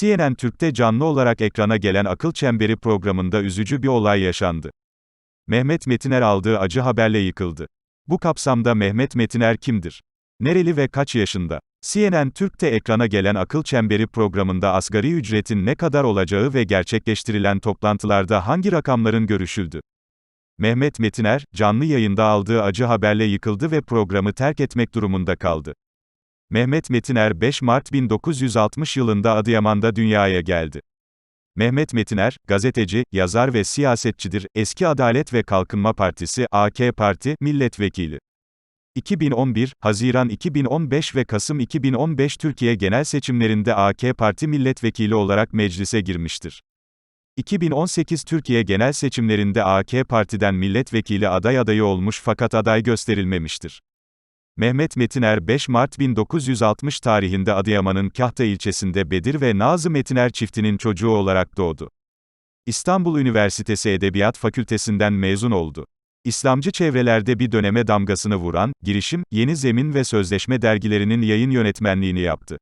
CNN Türk'te canlı olarak ekrana gelen Akıl Çemberi programında üzücü bir olay yaşandı. Mehmet Metiner aldığı acı haberle yıkıldı. Bu kapsamda Mehmet Metiner kimdir? Nereli ve kaç yaşında? CNN Türk'te ekrana gelen Akıl Çemberi programında asgari ücretin ne kadar olacağı ve gerçekleştirilen toplantılarda hangi rakamların görüşüldü? Mehmet Metiner, canlı yayında aldığı acı haberle yıkıldı ve programı terk etmek durumunda kaldı. Mehmet Metiner 5 Mart 1960 yılında Adıyaman'da dünyaya geldi. Mehmet Metiner, gazeteci, yazar ve siyasetçidir, eski Adalet ve Kalkınma Partisi, AK Parti, milletvekili. 2011, Haziran 2015 ve Kasım 2015 Türkiye genel seçimlerinde AK Parti milletvekili olarak meclise girmiştir. 2018 Türkiye genel seçimlerinde AK Parti'den milletvekili aday adayı olmuş fakat aday gösterilmemiştir. Mehmet Metiner 5 Mart 1960 tarihinde Adıyaman'ın Kahta ilçesinde Bedir ve Nazım Metiner çiftinin çocuğu olarak doğdu. İstanbul Üniversitesi Edebiyat Fakültesinden mezun oldu. İslamcı çevrelerde bir döneme damgasını vuran, Girişim, Yeni Zemin ve Sözleşme dergilerinin yayın yönetmenliğini yaptı.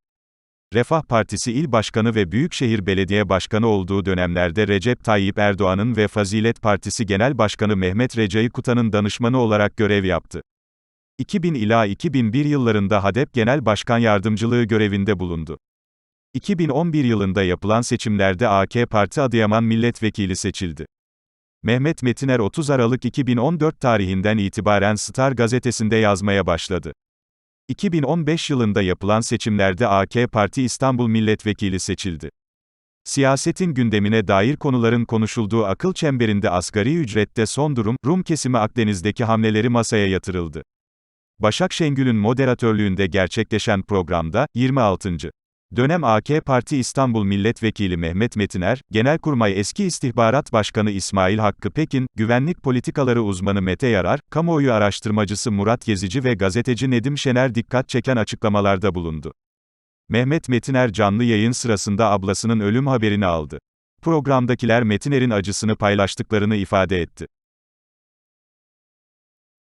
Refah Partisi İl Başkanı ve Büyükşehir Belediye Başkanı olduğu dönemlerde Recep Tayyip Erdoğan'ın ve Fazilet Partisi Genel Başkanı Mehmet Recai Kutan'ın danışmanı olarak görev yaptı. 2000 ila 2001 yıllarında HADEP Genel Başkan Yardımcılığı görevinde bulundu. 2011 yılında yapılan seçimlerde AK Parti Adıyaman Milletvekili seçildi. Mehmet Metiner 30 Aralık 2014 tarihinden itibaren Star gazetesinde yazmaya başladı. 2015 yılında yapılan seçimlerde AK Parti İstanbul Milletvekili seçildi. Siyasetin gündemine dair konuların konuşulduğu akıl çemberinde asgari ücrette son durum, Rum kesimi Akdeniz'deki hamleleri masaya yatırıldı. Başak Şengül'ün moderatörlüğünde gerçekleşen programda, 26. Dönem AK Parti İstanbul Milletvekili Mehmet Metiner, Genelkurmay Eski İstihbarat Başkanı İsmail Hakkı Pekin, güvenlik politikaları uzmanı Mete Yarar, kamuoyu araştırmacısı Murat Gezici ve gazeteci Nedim Şener dikkat çeken açıklamalarda bulundu. Mehmet Metiner canlı yayın sırasında ablasının ölüm haberini aldı. Programdakiler Metiner'in acısını paylaştıklarını ifade etti.